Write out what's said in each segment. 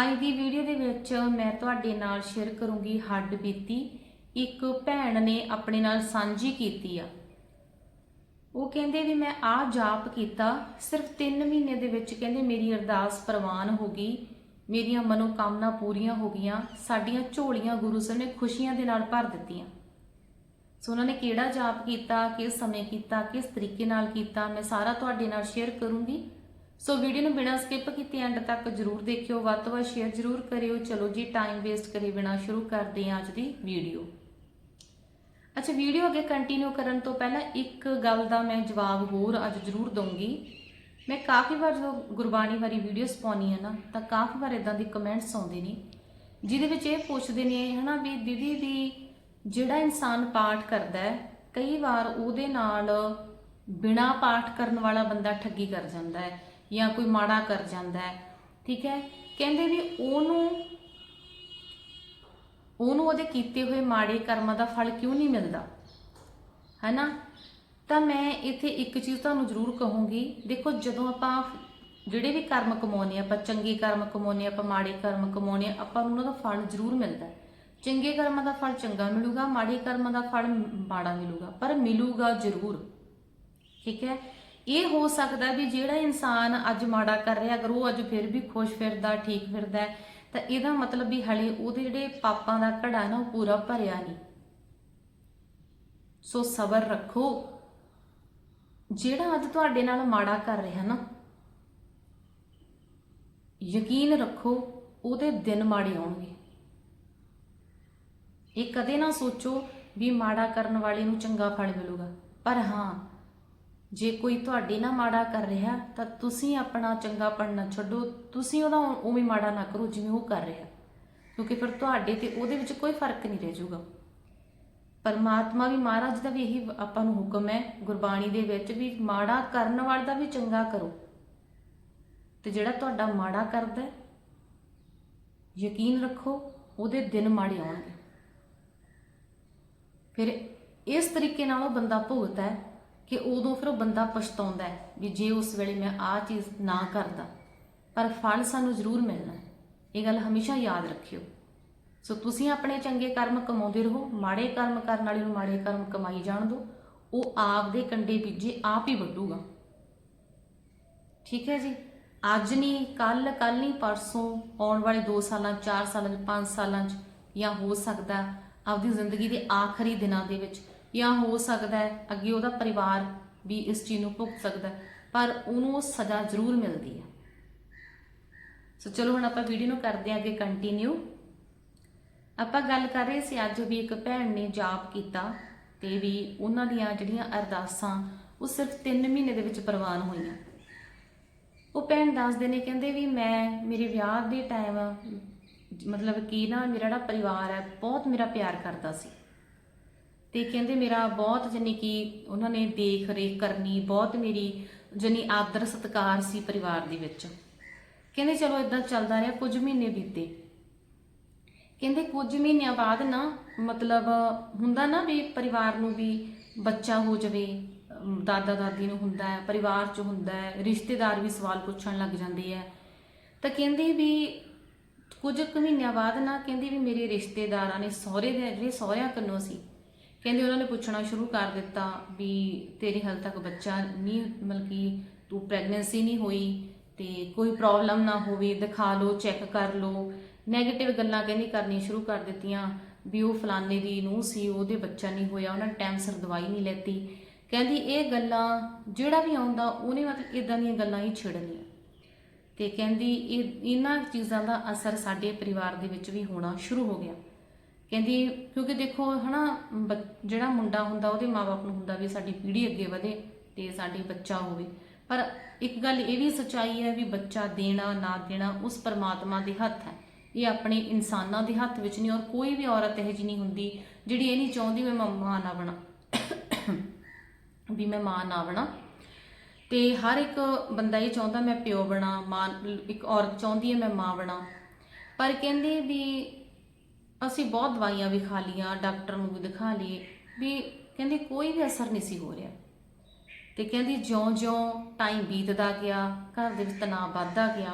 ਅੱਜ ਦੀ ਵੀਡੀਓ ਦੇ ਵਿੱਚ ਮੈਂ ਤੁਹਾਡੇ ਨਾਲ ਸ਼ੇਅਰ ਕਰੂੰਗੀ ਹੱਡ ਬੀਤੀ। ਇੱਕ ਭੈਣ ਨੇ ਆਪਣੇ ਨਾਲ ਸਾਂਝੀ ਕੀਤੀ ਆ। ਉਹ ਕਹਿੰਦੇ ਵੀ ਮੈਂ ਆਹ ਜਾਪ ਕੀਤਾ, ਸਿਰਫ 3 ਮਹੀਨੇ ਦੇ ਵਿੱਚ ਕਹਿੰਦੇ ਮੇਰੀ ਅਰਦਾਸ ਪ੍ਰਵਾਨ ਹੋ ਗਈ, ਮੇਰੀਆਂ ਮਨੋਕਾਮਨਾ ਪੂਰੀਆਂ ਹੋ ਗਈਆਂ, ਸਾਡੀਆਂ ਝੋਲੀਆਂ ਗੁਰੂ ਸਾਹਿਬ ਨੇ ਖੁਸ਼ੀਆਂ ਦੇ ਨਾਲ ਭਰ ਦਿੱਤੀਆਂ। ਸੋ ਉਹਨਾਂ ਨੇ ਕਿਹੜਾ ਜਾਪ ਕੀਤਾ, ਕਿਸ ਸਮੇਂ ਕੀਤਾ, ਕਿਸ ਤਰੀਕੇ ਨਾਲ ਕੀਤਾ, ਮੈਂ ਸਾਰਾ ਤੁਹਾਡੇ ਨਾਲ ਸ਼ੇਅਰ ਕਰੂੰਗੀ। ਸੋ ਵੀਡੀਓ ਨੂੰ ਬਿਨਾਂ ਸਕਿਪ ਕੀਤੇ ਐਂਡ ਤੱਕ ਜਰੂਰ ਦੇਖਿਓ, ਵੱਧ ਤੋਂ ਵੱਧ ਸ਼ੇਅਰ ਜਰੂਰ ਕਰਿਓ। ਚਲੋ ਜੀ ਟਾਈਮ ਵੇਸਟ ਕਰੇ ਬਿਨਾਂ ਸ਼ੁਰੂ ਕਰਦੇ ਹਾਂ ਅੱਜ ਦੀ ਵੀਡੀਓ ਅੱਛਾ ਵੀਡੀਓ ਅੱਗੇ ਕੰਟੀਨਿਊ ਕਰਨ ਤੋਂ ਪਹਿਲਾਂ ਇੱਕ ਗੱਲ ਦਾ ਮੈਂ ਜਵਾਬ ਹੋਰ ਅੱਜ ਜਰੂਰ ਦਊਂਗੀ। ਮੈਂ ਕਾਫੀ ਵਾਰ ਜਦੋਂ ਗੁਰਬਾਣੀ ਵਾਲੀ ਵੀਡੀਓਸ ਪਾਉਣੀ ਹੈ ਨਾ, ਤਾਂ ਕਾਫੀ ਵਾਰ ਇਦਾਂ ਦੇ ਕਮੈਂਟਸ ਆਉਂਦੇ ਨੇ, ਜਿਹਦੇ ਵਿੱਚ ਇਹ ਪੁੱਛਦੇ ਨੇ, ਹਨਾ ਵੀ ਦੀਦੀ ਦੀ ਜਿਹੜਾ ਇਨਸਾਨ ਪਾਠ ਕਰਦਾ ਹੈ, ਕਈ ਵਾਰ ਉਹਦੇ ਨਾਲ ਬਿਨਾ ਪਾਠ ਕਰਨ ਵਾਲਾ ਬੰਦਾ ਠੱਗੀ ਕਰ ਜਾਂਦਾ ਹੈ। ਜਾਂ ਕੋਈ ਮਾੜਾ ਕਰ ਜਾਂਦਾ ਹੈ, ਠੀਕ ਹੈ? ਕਹਿੰਦੇ ਵੀ ਉਹਨੂੰ ਉਹਨੂੰ ਉਹਦੇ ਕੀਤੇ ਹੋਏ ਮਾੜੇ ਕਰਮਾਂ ਦਾ ਫਲ ਕਿਉਂ ਨਹੀਂ ਮਿਲਦਾ? ਹੈਨਾ? ਤਾਂ ਮੈਂ ਇੱਥੇ ਇੱਕ ਚੀਜ਼ ਤੁਹਾਨੂੰ ਜ਼ਰੂਰ ਕਹੂੰਗੀ, ਦੇਖੋ ਜਦੋਂ ਆਪਾਂ ਜਿਹੜੇ ਵੀ ਕਰਮ ਕਮਾਉਨੇ ਆ ਆਪਾਂ ਚੰਗੇ ਕਰਮ ਕਮਾਉਨੇ ਆ ਆਪਾਂ ਮਾੜੇ ਕਰਮ ਕਮਾਉਨੇ ਆ ਆਪਾਂ ਨੂੰ ਉਹਨਾਂ ਦਾ ਫਲ ਜ਼ਰੂਰ ਮਿਲਦਾ ਚੰਗੇ ਕਰਮਾਂ ਦਾ ਫਲ ਚੰਗਾ ਮਿਲੂਗਾ, ਮਾੜੇ ਕਰਮਾਂ ਦਾ ਫਲ ਮਾੜਾ ਮਿਲੂਗਾ, ਪਰ ਮਿਲੂਗਾ ਜ਼ਰੂਰ, ਠੀਕ ਹੈ? ਇਹ ਹੋ ਸਕਦਾ ਵੀ ਜਿਹੜਾ ਇਨਸਾਨ ਅੱਜ ਮਾੜਾ ਕਰ ਰਿਹਾ, ਅਗਰ ਉਹ ਅੱਜ ਫਿਰ ਵੀ ਖੁਸ਼ ਫਿਰਦਾ, ਠੀਕ ਫਿਰਦਾ ਤਾਂ ਇਹਦਾ ਮਤਲਬ ਵੀ ਹਲੇ ਉਹਦੇ ਜਿਹੜੇ ਪਾਪਾਂ ਦਾ ਘੜਾ ਨਾ ਉਹ ਪੂਰਾ ਭਰਿਆ ਨਹੀਂ। ਸੋ ਸਬਰ ਰੱਖੋ। ਜਿਹੜਾ ਅੱਜ ਤੁਹਾਡੇ ਨਾਲ ਮਾੜਾ ਕਰ ਰਿਹਾ ਨਾ, ਯਕੀਨ ਰੱਖੋ, ਉਹਦੇ ਦਿਨ ਮਾੜੇ ਆਉਣਗੇ। ਇਹ ਕਦੇ ਨਾ ਸੋਚੋ ਵੀ ਮਾੜਾ ਕਰਨ ਵਾਲੇ ਨੂੰ ਚੰਗਾ ਫਲ ਮਿਲੂਗਾ। ਪਰ ਹਾਂ ਜੇ ਕੋਈ ਤੁਹਾਡੇ ਨਾਲ ਮਾੜਾ ਕਰ ਰਿਹਾ, ਤਾਂ ਤੁਸੀਂ ਆਪਣਾ ਚੰਗਾ ਪੜਨਾ ਛੱਡੋ। ਤੁਸੀਂ ਉਹਦਾ ਉਵੇਂ ਮਾੜਾ ਨਾ ਕਰੋ ਜਿਵੇਂ ਉਹ ਕਰ ਰਿਹਾ। ਕਿਉਂਕਿ ਫਿਰ ਤੁਹਾਡੇ ਤੇ ਉਹਦੇ ਵਿੱਚ ਕੋਈ ਫ਼ਰਕ ਨਹੀਂ ਰਹਿ ਜਾਊਗਾ। ਪਰਮਾਤਮਾ ਵੀ, ਮਹਾਰਾਜ ਦਾ ਵੀ ਇਹੀ ਆਪਾਂ ਨੂੰ ਹੁਕਮ ਹੈ, ਗੁਰਬਾਣੀ ਦੇ ਵਿੱਚ ਵੀ ਮਾੜਾ ਕਰਨ ਵਾਲੇ ਦਾ ਵੀ ਚੰਗਾ ਕਰੋ। ਤੇ ਜਿਹੜਾ ਤੁਹਾਡਾ ਮਾੜਾ ਕਰਦਾ ਯਕੀਨ ਰੱਖੋ, ਉਹਦੇ ਦਿਨ ਮਾੜੇ ਆਉਣਗੇ। ਫਿਰ ਇਸ ਤਰੀਕੇ ਨਾਲ ਉਹ ਬੰਦਾ ਭੁਗਤਦਾ ਹੈ। ਕਿ ਉਦੋਂ ਫਿਰ ਉਹ ਬੰਦਾ ਪਛਤਾਉਂਦਾ ਹੈ ਵੀ ਜੇ ਉਸ ਵੇਲੇ ਮੈਂ ਆਹ ਚੀਜ਼ ਨਾ ਕਰਦਾ, ਪਰ ਫਲ ਸਾਨੂੰ ਜ਼ਰੂਰ ਮਿਲਣਾ ਹੈ। ਇਹ ਗੱਲ ਹਮੇਸ਼ਾ ਯਾਦ ਰੱਖਿਓ। ਸੋ ਤੁਸੀਂ ਆਪਣੇ ਚੰਗੇ ਕਰਮ ਕਮਾਉਂਦੇ ਰਹੋ, ਮਾੜੇ ਕਰਮ ਕਰਨ ਵਾਲੇ ਨੂੰ ਮਾੜੇ ਕਰਮ ਕਮਾਈ ਜਾਣ ਦਿਓ, ਉਹ ਆਪ ਦੇ ਕੰਡੇ ਬੀਜੇ ਆਪ ਹੀ ਵੱਢੂਗਾ। ਠੀਕ ਹੈ ਜੀ? ਅੱਜ ਨਹੀਂ ਕੱਲ ਕੱਲ ਨਹੀਂ ਪਰਸੋਂ, ਆਉਣ ਵਾਲੇ 2 ਸਾਲਾਂ 4 ਸਾਲਾਂ 'ਚ 5 ਸਾਲਾਂ 'ਚ ਜਾਂ ਹੋ ਸਕਦਾ ਆਪਦੀ ਜ਼ਿੰਦਗੀ ਦੇ ਆਖਰੀ ਦਿਨਾਂ ਦੇ ਵਿੱਚ ਜਾਂ ਹੋ ਸਕਦਾ ਹੈ, ਅੱਗੇ ਉਹਦਾ ਪਰਿਵਾਰ ਵੀ ਇਸ ਚੀਜ਼ ਨੂੰ ਭੁਗਤ ਸਕਦਾ ਪਰ ਉਹਨੂੰ ਉਹ ਸਜ਼ਾ ਜ਼ਰੂਰ ਮਿਲਦੀ ਹੈ। ਸੋ ਚਲੋ ਹੁਣ ਆਪਾਂ ਵੀਡੀਓ ਨੂੰ ਕਰਦੇ ਹਾਂ ਅੱਗੇ ਕੰਟੀਨਿਊ ਆਪਾਂ ਗੱਲ ਕਰ ਰਹੇ ਸੀ ਅੱਜ ਵੀ ਇੱਕ ਭੈਣ ਨੇ ਜਾਪ ਕੀਤਾ ਤੇ ਵੀ ਉਹਨਾਂ ਦੀਆਂ ਜਿਹੜੀਆਂ ਅਰਦਾਸਾਂ, ਉਹ ਸਿਰਫ 3 ਮਹੀਨੇ ਦੇ ਵਿੱਚ ਪ੍ਰਵਾਨ ਹੋਈਆਂ। ਉਹ ਭੈਣ ਦੱਸਦੇ ਨੇ, ਕਹਿੰਦੇ ਵੀ ਮੈਂ, ਮੇਰੇ ਵਿਆਹ ਦੇ ਟਾਈਮ ਮਤਲਬ ਕਿ ਨਾ ਮੇਰਾ ਜਿਹੜਾ ਪਰਿਵਾਰ ਹੈ, ਬਹੁਤ ਮੇਰਾ ਪਿਆਰ ਕਰਦਾ ਸੀ। ਤੇ ਕਹਿੰਦੇ ਮੇਰਾ ਬਹੁਤ ਜਾਨੀ ਕਿ ਉਹਨਾਂ ਨੇ ਦੇਖ ਰੇਖ ਕਰਨੀ, ਬਹੁਤ ਮੇਰੀ ਜਾਨੀ ਆਦਰ ਸਤਿਕਾਰ ਸੀ ਪਰਿਵਾਰ ਦੇ ਵਿੱਚ। ਕਹਿੰਦੇ ਚਲੋ ਇਦਾਂ ਚੱਲਦਾ ਰਿਹਾ, ਕੁਝ ਮਹੀਨੇ ਬੀਤੇ। ਕਹਿੰਦੇ ਕੁਝ ਮਹੀਨਿਆਂ ਬਾਅਦ ਨਾ ਮਤਲਬ ਹੁੰਦਾ ਨਾ ਵੀ ਪਰਿਵਾਰ ਨੂੰ ਵੀ ਬੱਚਾ ਹੋ ਜਾਵੇ ਦਾਦਾ ਦਾਦੀ ਨੂੰ ਹੁੰਦਾ ਹੈ ਪਰਿਵਾਰ 'ਚ ਹੁੰਦਾ ਹੈ, ਰਿਸ਼ਤੇਦਾਰ ਵੀ ਸਵਾਲ ਪੁੱਛਣ ਲੱਗ ਜਾਂਦੇ ਆ। ਤਾਂ ਕਹਿੰਦੇ ਵੀ ਕੁਝ ਕੁ ਮਹੀਨਿਆਂ ਬਾਅਦ ਨਾ ਕਹਿੰਦੇ ਵੀ ਮੇਰੇ ਰਿਸ਼ਤੇਦਾਰਾਂ ਨੇ ਸਹੁਰੇ ਦੇ ਜਿਹੜੇ ਸਹੁਰਿਆਂ ਕੰਨੋਂ ਸੀ ਕਹਿੰਦੇ ਉਹਨਾਂ ਨੇ ਪੁੱਛਣਾ ਸ਼ੁਰੂ ਕਰ ਦਿੱਤਾ ਵੀ ਤੇਰੇ ਹਾਲ ਤੱਕ ਬੱਚਾ ਨਹੀਂ, ਮਤਲਬ ਕਿ ਤੂੰ ਪ੍ਰੈਗਨੈਂਸੀ ਨਹੀਂ ਹੋਈ ਤੇ ਕੋਈ ਪ੍ਰੋਬਲਮ ਨਾ ਹੋਵੇ, ਦਿਖਾ ਲਓ ਚੈੱਕ ਕਰ ਲਓ। 네ਗੇਟਿਵ ਗੱਲਾਂ ਕਹਿੰਦੀ ਕਰਨੀ ਸ਼ੁਰੂ ਕਰ ਦਿੱਤੀਆਂ ਵੀ ਉਹ ਫਲਾਣੇ ਦੀ ਨੂੰ ਸੀ, ਉਹਦੇ ਬੱਚਾ ਨਹੀਂ ਹੋਇਆ, ਉਹਨਾਂ ਨੇ ਟਾਈਮ ਸਿਰ ਦਵਾਈ ਨਹੀਂ ਲੈਤੀ। ਕਹਿੰਦੀ ਇਹ ਗੱਲਾਂ ਜਿਹੜਾ ਵੀ ਆਉਂਦਾ, ਉਹਨੇ ਮਤਲਬ ਇਦਾਂ ਦੀਆਂ ਗੱਲਾਂ ਹੀ ਛੇੜਨੀਆਂ। ਤੇ ਕਹਿੰਦੀ ਇਹ, ਇਹਨਾਂ ਚੀਜ਼ਾਂ ਦਾ ਅਸਰ ਸਾਡੇ ਪਰਿਵਾਰ ਦੇ ਵਿੱਚ ਵੀ ਹੋਣਾ ਸ਼ੁਰੂ ਹੋ ਗਿਆ। ਕਹਿੰਦੀ, ਕਿਉਂਕਿ ਦੇਖੋ, ਹਨਾ, ਬ- ਜਿਹੜਾ ਮੁੰਡਾ ਹੁੰਦਾ, ਉਹਦੇ ਮਾਪੇ ਨੂੰ ਹੁੰਦਾ ਵੀ ਸਾਡੀ ਪੀੜ੍ਹੀ ਅੱਗੇ ਵਧੇ ਤੇ ਸਾਡੀ ਬੱਚਾ ਹੋਵੇ। ਪਰ ਇੱਕ ਗੱਲ ਇਹ ਵੀ ਸਚਾਈ ਹੈ ਵੀ ਬੱਚਾ ਦੇਣਾ, ਨਾ ਦੇਣਾ ਉਸ ਪਰਮਾਤਮਾ ਦੇ ਹੱਥ ਹੈ। ਇਹ ਆਪਣੇ ਇਨਸਾਨਾਂ ਦੇ ਹੱਥ ਵਿੱਚ ਨਹੀਂ ਔਰ ਕੋਈ ਵੀ ਔਰਤ ਇਹੋ ਜਿਹੀ ਨਹੀਂ ਹੁੰਦੀ ਜਿਹੜੀ ਇਹ ਨਹੀਂ ਚਾਹੁੰਦੀ ਮੈਂ ਮਾਂ ਨਾ ਬਣਾ। ਵੀ ਮੈਂ ਮਾਂ ਨਾ ਬਣਾ। ਤੇ ਹਰ ਇੱਕ ਬੰਦਾ ਇਹ ਚਾਹੁੰਦਾ, ਮੈਂ ਪਿਓ ਬਣਾ, ਮਾਂ, ਇੱਕ ਔਰਤ ਚਾਹੁੰਦੀ ਹੈ ਮੈਂ ਮਾਂ ਬਣਾ। ਪਰ ਕਹਿੰਦੇ ਵੀ ਅਸੀਂ ਬਹੁਤ ਦਵਾਈਆਂ ਵੀ ਖਾ ਲੀਆਂ ਡਾਕਟਰ ਨੂੰ ਵੀ ਦਿਖਾ ਲਈਏ ਵੀ ਕਹਿੰਦੇ ਕੋਈ ਵੀ ਅਸਰ ਨਹੀਂ ਸੀ ਹੋ ਰਿਹਾ। ਤੇ ਕਹਿੰਦੀ ਜਿਉਂ-ਜਿਉਂ ਟਾਈਮ ਬੀਤਦਾ ਗਿਆ, ਘਰ ਦੇ ਵਿੱਚ ਤਣਾਅ ਵੱਧਦਾ ਗਿਆ,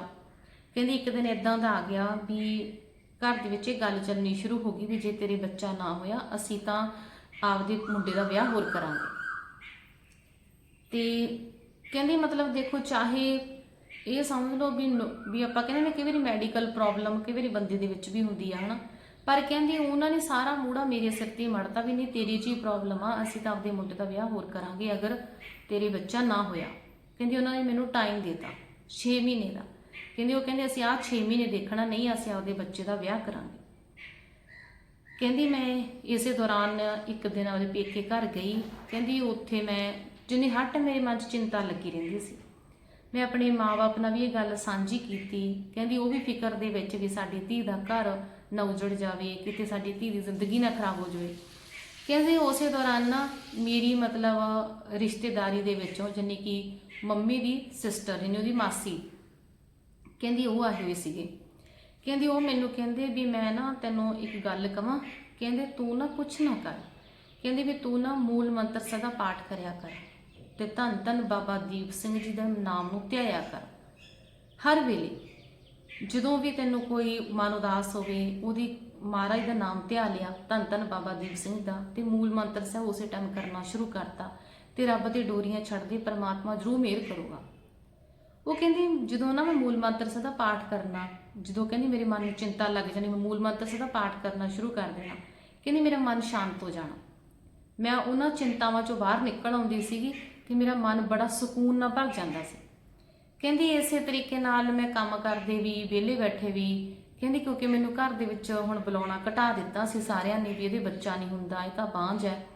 ਕਹਿੰਦੀ ਇੱਕ ਦਿਨ ਇਦਾਂ ਦਾ ਆ ਗਿਆ ਵੀ ਘਰ ਦੇ ਵਿੱਚ ਇਹ ਗੱਲ ਚੱਲਣੀ ਸ਼ੁਰੂ ਹੋ ਗਈ ਵੀ ਜੇ ਤੇਰੇ ਬੱਚਾ ਨਾ ਹੋਇਆ, ਅਸੀਂ ਤਾਂ ਆਪਦੇ ਮੁੰਡੇ ਦਾ ਵਿਆਹ ਹੋਰ ਕਰਾਂਗੇ। ਤੇ ਕਹਿੰਦੀ ਮਤਲਬ ਦੇਖੋ ਚਾਹੇ ਇਹ ਸਮਝ ਲਓ ਵੀ ਵੀ ਆਪਾਂ ਕਹਿੰਦੇ ਨੇ ਕਈ ਵਾਰੀ ਮੈਡੀਕਲ ਪ੍ਰੋਬਲਮ ਕਈ ਵਾਰੀ ਬੰਦੇ ਦੇ ਵਿੱਚ ਵੀ ਹੁੰਦੀ ਆ, ਹਨਾ? ਪਰ ਕਹਿੰਦੀ ਉਹਨਾਂ ਨੇ ਸਾਰਾ ਮੂੜਾ ਮੇਰੇ ਸਿਰ ਤੇ ਮੜਤਾ ਵੀ ਨਹੀਂ, ਤੇਰੀ ਜੀ ਪ੍ਰੋਬਲਮ ਆ, ਅਸੀਂ ਤਾਂ ਆਪਦੇ ਮੁੰਡੇ ਦਾ ਵਿਆਹ ਹੋਰ ਕਰਾਂਗੇ ਅਗਰ ਤੇਰੇ ਬੱਚਾ ਨਾ ਹੋਇਆ। ਕਹਿੰਦੀ ਉਹਨਾਂ ਨੇ ਮੈਨੂੰ ਟਾਈਮ ਦਿੱਤਾ 6 ਮਹੀਨੇ ਦਾ। ਕਹਿੰਦੀ ਉਹ ਕਹਿੰਦੇ ਅਸੀਂ ਆਹ 6 ਮਹੀਨੇ ਦੇਖਣਾ ਨਹੀਂ, ਅਸੀਂ ਆਪਦੇ ਬੱਚੇ ਦਾ ਵਿਆਹ ਕਰਾਂਗੇ। ਕਹਿੰਦੀ ਮੈਂ ਇਸੇ ਦੌਰਾਨ ਇੱਕ ਦਿਨ ਆਪਦੇ ਪੇਕੇ ਘਰ ਗਈ। ਕਹਿੰਦੀ ਉੱਥੇ ਮੈਂ, ਜਿੰਨੀ ਹੱਟ ਮੇਰੇ ਮਨ 'ਚ ਚਿੰਤਾ ਲੱਗੀ ਰਹਿੰਦੀ ਸੀ। ਮੈਂ ਆਪਣੇ ਮਾਪੇ ਨਾਲ ਵੀ ਇਹ ਗੱਲ ਸਾਂਝੀ ਕੀਤੀ। ਕਹਿੰਦੀ, ਉਹ ਵੀ ਫਿਕਰ ਦੇ ਵਿੱਚ ਵੀ ਸਾਡੀ ਧੀ ਦਾ ਘਰ ਨਾ ਉਜੜ ਜਾਵੇ, ਕਿਤੇ ਸਾਡੀ ਧੀ ਦੀ ਜ਼ਿੰਦਗੀ ਨਾ ਖਰਾਬ ਹੋ ਜਾਵੇ। ਕਹਿੰਦੇ, ਉਸੇ ਦੌਰਾਨ ਨਾ ਮੇਰੀ ਮਤਲਬ ਰਿਸ਼ਤੇਦਾਰੀ ਦੇ ਵਿੱਚੋਂ ਜਿੰਨੀ ਕਿ ਮੰਮੀ ਦੀ ਸਿਸਟਰ ਯਾਨੀ ਉਹਦੀ ਮਾਸੀ, ਕਹਿੰਦੀ ਉਹ ਆਏ ਹੋਏ ਸੀਗੇ। ਕਹਿੰਦੀ, ਉਹ ਮੈਨੂੰ ਕਹਿੰਦੇ ਵੀ ਮੈਂ ਨਾ ਤੈਨੂੰ ਇੱਕ ਗੱਲ ਕਵਾਂ, ਕਹਿੰਦੇ, ਤੂੰ ਨਾ ਕੁਛ ਨਾ ਕਰ। ਕਹਿੰਦੀ ਵੀ ਤੂੰ ਨਾ ਮੂਲ ਮੰਤਰ ਸਦਾ ਪਾਠ ਕਰਿਆ ਕਰ। ਤੇ ਧੰਨ ਧੰਨ ਬਾਬਾ ਦੀਪ ਸਿੰਘ ਜੀ ਦਾ ਨਾਮ ਨੂੰ ਧਿਆਇਆ ਕਰ। ਹਰ ਵੇਲੇ ਜਦੋਂ ਵੀ ਤੈਨੂੰ ਕੋਈ ਮਨ ਉਦਾਸ ਹੋਵੇ, ਉਹਦੀ ਮਹਾਰਾਜ ਦਾ ਨਾਮ ਧਿਆ ਲਿਆ, ਧੰਨ ਧੰਨ ਬਾਬਾ ਦੀਪ ਸਿੰਘ ਦਾ ਤੇ ਮੂਲ ਮੰਤਰ ਸਾਹਿਬ ਉਸੇ ਟਾਈਮ ਕਰਨਾ ਸ਼ੁਰੂ ਕਰਤਾ ਤੇ ਰੱਬ ਦੇ ਡੋਰੀਆਂ ਛੱਡਦੇ ਪਰਮਾਤਮਾ ਜ਼ਰੂਰ ਮਿਹਰ ਕਰੂਗਾ। ਉਹ ਕਹਿੰਦੀ, ਜਦੋਂ ਨਾ ਮੈਂ ਮੂਲ ਮੰਤਰ ਦਾ ਪਾਠ ਕਰਨਾ, ਜਦੋਂ ਕਹਿੰਦੀ ਮੇਰੇ ਮਨ ਨੂੰ ਚਿੰਤਾ ਲੱਗ ਜਾਣੀ, ਮੈਂ ਮੂਲ ਮੰਤਰ ਦਾ ਪਾਠ ਕਰਨਾ ਸ਼ੁਰੂ ਕਰ ਦੇਣਾ, ਕਹਿੰਦੀ ਮੇਰਾ ਮਨ ਸ਼ਾਂਤ ਹੋ ਜਾਣਾ। ਮੈਂ ਉਹਨਾਂ ਚਿੰਤਾਵਾਂ ਚੋਂ ਬਾਹਰ ਨਿਕਲ ਆਉਂਦੀ ਸੀਗੀ ਕਿ ਮੇਰਾ ਮਨ ਬੜਾ ਸਕੂਨ ਨਾਲ ਭਰ ਜਾਂਦਾ ਸੀ। ਕਹਿੰਦੀ ਇਸੇ ਤਰੀਕੇ ਨਾਲ ਮੈਂ ਕੰਮ ਕਰਦੇ ਵੀ, ਵਿਹਲੇ ਬੈਠੇ ਵੀ, ਕਹਿੰਦੀ ਕਿਉਂਕਿ ਮੈਨੂੰ ਘਰ ਦੇ ਵਿੱਚ ਹੁਣ ਬੁਲਾਉਣਾ ਘਟਾ ਦਿੱਤਾ ਸੀ ਸਾਰਿਆਂ ਨੇ ਵੀ ਇਹਦੇ ਬੱਚਾ ਨਹੀਂ ਹੁੰਦਾ, ਇਹ ਤਾਂ ਬਾਂਝ ਹੈ।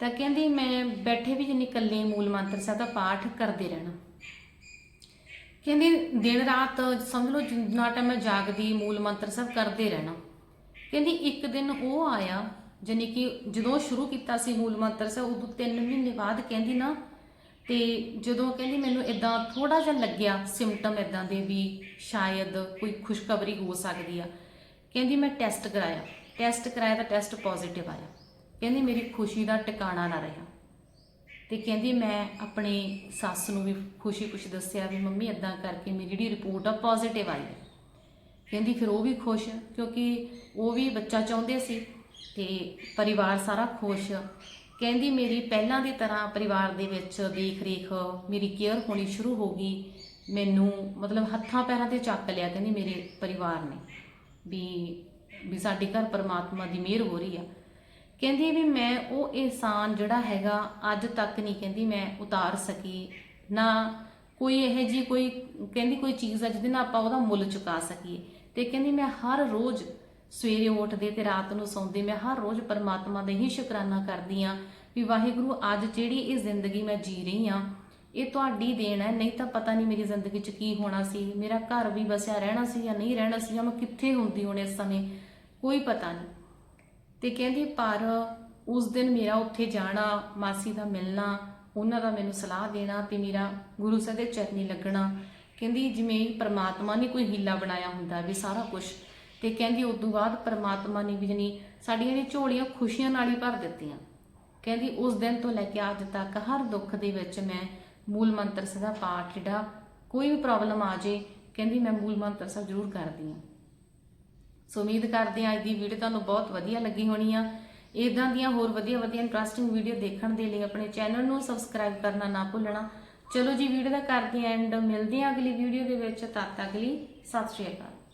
ਤਾਂ ਕਹਿੰਦੀ ਮੈਂ ਬੈਠੇ ਵੀ ਜਿੰਨੀ ਇਕੱਲੇ ਮੂਲ ਮੰਤਰ ਸਾਹਿਬ ਦਾ ਪਾਠ ਕਰਦੇ ਰਹਿਣਾ। ਕਹਿੰਦੀ ਦਿਨ ਰਾਤ ਸਮਝ ਲਓ ਜਿੰਨਾ ਟਾਈਮ ਮੈਂ ਜਾਗਦੀ ਮੂਲ ਮੰਤਰ ਸਾਹਿਬ ਕਰਦੇ ਰਹਿਣਾ। ਕਹਿੰਦੀ ਇੱਕ ਦਿਨ ਉਹ ਆਇਆ ਜਾਨੀ ਕਿ ਜਦੋਂ ਸ਼ੁਰੂ ਕੀਤਾ ਸੀ ਮੂਲ ਮੰਤਰ ਸਾਹਿਬ ਉਦੋਂ 3 ਮਹੀਨੇ ਬਾਅਦ ਕਹਿੰਦੀ ਨਾ, ਤੇ ਜਦੋਂ ਕਹਿੰਦੀ ਮੈਨੂੰ ਇਦਾਂ ਥੋੜਾ ਜਿਹਾ ਲੱਗਿਆ ਸਿੰਪਟਮ ਇਦਾਂ ਦੇ ਵੀ ਸ਼ਾਇਦ ਕੋਈ ਖੁਸ਼ਖਬਰੀ ਹੋ ਸਕਦੀ ਆ, ਕਹਿੰਦੀ ਮੈਂ ਟੈਸਟ ਕਰਾਇਆ। ਟੈਸਟ ਕਰਾਇਆ ਤਾਂ ਟੈਸਟ ਪੋਜ਼ਿਟਿਵ ਆਇਆ। ਕਹਿੰਦੀ ਮੇਰੀ ਖੁਸ਼ੀ ਦਾ ਟਿਕਾਣਾ ਨਾ ਰਿਹਾ। ਤੇ ਕਹਿੰਦੀ ਮੈਂ ਆਪਣੇ ਸੱਸ ਨੂੰ ਵੀ ਖੁਸ਼ੀ-ਖੁਸ਼ੀ ਦੱਸਿਆ ਵੀ ਮੰਮੀ ਇਦਾਂ ਕਰਕੇ ਮੇਰੀ ਜਿਹੜੀ ਰਿਪੋਰਟ ਆ ਪੋਜ਼ਿਟਿਵ ਆਈ ਹੈ ਕਹਿੰਦੀ ਫਿਰ ਉਹ ਵੀ ਖੁਸ਼ ਕਿਉਂਕਿ ਉਹ ਵੀ ਬੱਚਾ ਚਾਹੁੰਦੇ ਸੀ ਤੇ ਪਰਿਵਾਰ ਸਾਰਾ ਖੁਸ਼। ਕਹਿੰਦੀ, ਮੇਰੀ ਪਹਿਲਾਂ ਦੀ ਤਰ੍ਹਾਂ ਪਰਿਵਾਰ ਦੇ ਵਿੱਚ ਦੇਖ ਰੇਖ ਮੇਰੀ ਕੇਅਰ ਹੋਣੀ ਸ਼ੁਰੂ ਹੋ ਗਈ। ਮੈਨੂੰ ਮਤਲਬ ਹੱਥਾਂ ਪੈਰਾਂ ਤੇ ਚੱਕ ਲਿਆ ਕਹਿੰਦੀ ਮੇਰੇ ਪਰਿਵਾਰ ਨੇ ਵੀ ਵੀ ਸਾਡੇ ਘਰ ਪਰਮਾਤਮਾ ਦੀ ਮਿਹਰ ਹੋ ਰਹੀ ਆ। ਕਹਿੰਦੀ ਵੀ ਮੈਂ ਉਹ ਇਹਸਾਨ ਜਿਹੜਾ ਹੈਗਾ ਅੱਜ ਤੱਕ ਨਹੀਂ ਕਹਿੰਦੀ ਮੈਂ ਉਤਾਰ ਸਕੀ। ਨਾ ਕੋਈ ਇਹ ਜੀ ਕੋਈ, ਕਹਿੰਦੀ ਕੋਈ ਚੀਜ਼ ਆ ਜਿਹਦੇ ਨਾਲ ਆਪਾਂ ਉਹਦਾ ਮੁੱਲ ਚੁਕਾ ਸਕੀਏ। ਤੇ ਕਹਿੰਦੀ ਮੈਂ ਹਰ ਰੋਜ਼ ਸਵੇਰੇ ਉੱਠਦੇ ਤੇ ਰਾਤ ਨੂੰ ਸੌਂਦੇ ਮੈਂ ਹਰ ਰੋਜ਼ ਪਰਮਾਤਮਾ ਦਾ ਹੀ ਸ਼ੁਕਰਾਨਾ ਕਰਦੀ ਆ ਵੀ ਵਾਹਿਗੁਰੂ, ਅੱਜ ਜਿਹੜੀ ਇਹ ਜ਼ਿੰਦਗੀ ਮੈਂ ਜੀ ਰਹੀ ਆ ਇਹ ਤੁਹਾਡੀ ਦੇਣ ਹੈ। ਨਹੀਂ ਤਾਂ ਪਤਾ ਨਹੀਂ ਮੇਰੀ ਜ਼ਿੰਦਗੀ 'ਚ ਕੀ ਹੋਣਾ ਸੀ। ਮੇਰਾ ਘਰ ਵੀ ਵਸਿਆ ਰਹਿਣਾ ਸੀ ਜਾਂ ਨਹੀਂ ਰਹਿਣਾ ਸੀ ਜਾਂ ਮੈਂ ਕਿੱਥੇ ਹੁੰਦੀ ਹੁਣ ਇਸ ਸਮੇਂ, ਕੋਈ ਪਤਾ ਨਹੀਂ। ਤੇ ਕਹਿੰਦੀ, ਪਰ ਉਸ ਦਿਨ ਮੇਰਾ ਉੱਥੇ ਜਾਣਾ, ਮਾਸੀ ਦਾ ਮਿਲਣਾ, ਉਹਨਾਂ ਦਾ ਮੈਨੂੰ ਸਲਾਹ ਦੇਣਾ ਤੇ ਮੇਰਾ ਗੁਰੂ ਸਾਹਿਬ ਦੇ ਚਰਨੀ ਲੱਗਣਾ। ਕਹਿੰਦੀ, ਜਿਵੇਂ ਪਰਮਾਤਮਾ ਨੇ ਕੋਈ ਹੀਲਾ ਬਣਾਇਆ ਹੁੰਦਾ ਵੀ ਸਾਰਾ ਕੁਝ ਤੇ ਕਹਿੰਦੀ ਉਸ ਤੋਂ ਬਾਅਦ ਪਰਮਾਤਮਾ ਨੇ ਵੀ ਜਣੀ ਸਾਡੀਆਂ ਇਹ ਝੋਲੀਆਂ ਖੁਸ਼ੀਆਂ ਨਾਲ ਹੀ ਭਰ ਦਿੱਤੀਆਂ। ਕਹਿੰਦੀ ਉਸ ਦਿਨ ਤੋਂ ਲੈ ਕੇ ਅੱਜ ਤੱਕ ਹਰ ਦੁੱਖ ਦੇ ਵਿੱਚ ਮੈਂ ਮੂਲ ਮੰਤਰ ਸਦਾ ਪਾਠ ਜਿਹੜਾ ਕੋਈ ਵੀ ਪ੍ਰੋਬਲਮ ਆ ਜੇ, ਕਹਿੰਦੀ ਮੈਂ ਮੂਲ ਮੰਤਰ ਸਭ ਜ਼ਰੂਰ ਕਰਦੀ ਹਾਂ। ਸੋ ਉਮੀਦ ਕਰਦੇ ਹਾਂ ਅੱਜ ਦੀ ਵੀਡੀਓ ਤੁਹਾਨੂੰ ਬਹੁਤ ਵਧੀਆ ਲੱਗੀ ਹੋਣੀ ਆ। ਇਦਾਂ ਦੀਆਂ ਹੋਰ ਵਧੀਆ ਵਧੀਆ ਇੰਟਰਸਟਿੰਗ ਵੀਡੀਓ ਦੇਖਣ ਦੇ ਲਈ ਆਪਣੇ ਚੈਨਲ ਨੂੰ ਸਬਸਕ੍ਰਾਈਬ ਕਰਨਾ ਨਾ ਭੁੱਲਣਾ। ਚਲੋ ਜੀ ਵੀਡੀਓ ਦਾ ਕਰਦੇ ਹਾਂ ਐਂਡ ਮਿਲਦੇ ਹਾਂ ਅਗਲੀ ਵੀਡੀਓ ਦੇ ਵਿੱਚ। ਤਦ ਤੱਕ ਲਈ ਸਤਿ ਸ਼੍ਰੀ ਅਕਾਲ।